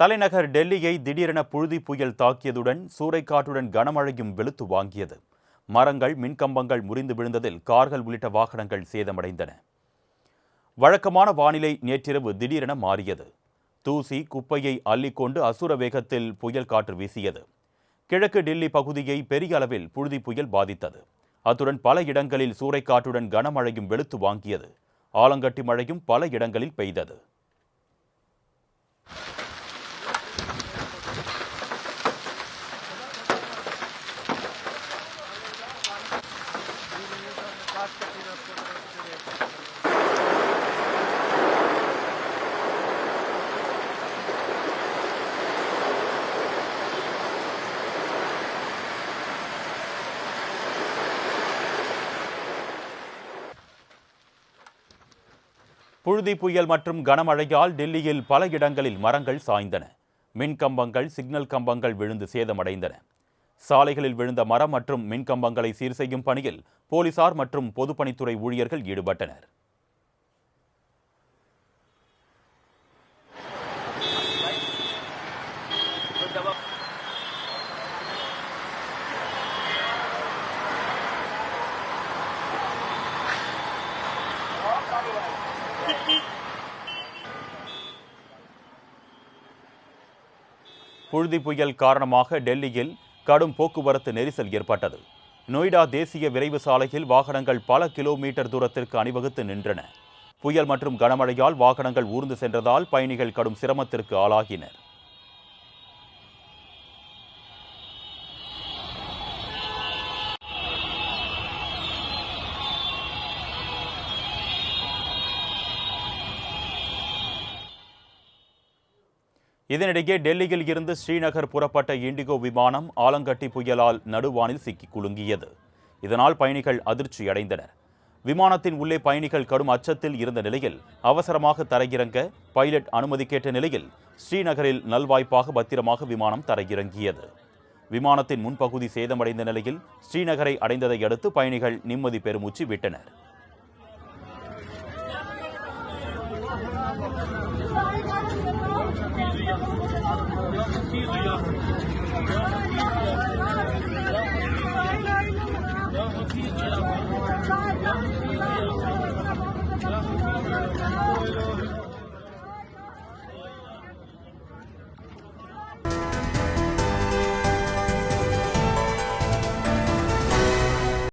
தலைநகர் டெல்லியை திடீரென புழுதி புயல் தாக்கியதுடன் சூறைக்காற்றுடன் கனமழையும் வெளுத்து வாங்கியது. மரங்கள் மின்கம்பங்கள் முறிந்து விழுந்ததில் கார்கள் உள்ளிட்ட வாகனங்கள் சேதமடைந்தன. வழக்கமான வானிலை நேற்றிரவு திடீரென மாறியது. தூசி குப்பையை அள்ளிக்கொண்டு அசுர வேகத்தில் புயல் காற்று வீசியது. கிழக்கு டெல்லி பகுதியை பெரிய அளவில் புழுதி புயல் பாதித்தது. அத்துடன் பல இடங்களில் சூறைக்காற்றுடன் கனமழையும் வெளுத்து வாங்கியது. ஆலங்கட்டி மழையும் பல இடங்களில் பெய்தது. புழுதி புயல் மற்றும் கனமழையால் டெல்லியில் பல இடங்களில் மரங்கள் சாய்ந்தன. மின் கம்பங்கள் சிக்னல் கம்பங்கள் விழுந்து சேதமடைந்தன. சாலைகளில் விழுந்த மரம் மற்றும் மின்கம்பங்களை சீர் செய்யும் பணியில் போலீசார் மற்றும் பொதுப்பணித்துறை ஊழியர்கள் ஈடுபட்டனர். புழுதி புயல் காரணமாக டெல்லியில் கடும் போக்குவரத்து நெரிசல் ஏற்பட்டது. நொய்டா தேசிய விரைவு சாலையில் வாகனங்கள் பல கிலோமீட்டர் தூரத்திற்கு அணிவகுத்து நின்றன. புயல் மற்றும் கனமழையால் வாகனங்கள் ஊர்ந்து சென்றதால் பயணிகள் கடும் சிரமத்திற்கு ஆளாகினர். இதனிடையே டெல்லியில் இருந்து ஸ்ரீநகர் புறப்பட்ட இண்டிகோ விமானம் ஆலங்கட்டி புயலால் நடுவானில் சிக்கி குலுங்கியது. இதனால் பயணிகள் அதிர்ச்சி அடைந்தனர். விமானத்தின் உள்ளே பயணிகள் கடும் அச்சத்தில் இருந்த நிலையில் அவசரமாக தரையிறங்க பைலட் அனுமதி கேட்ட நிலையில் ஸ்ரீநகரில் நல்வாய்ப்பாக பத்திரமாக விமானம் தரையிறங்கியது. விமானத்தின் முன்பகுதி சேதமடைந்த நிலையில் ஸ்ரீநகரை அடைந்ததை அடுத்து பயணிகள் நிம்மதி பெருமூச்சு விட்டனர். Ya Hafiz ya. Ya Hafiz ya.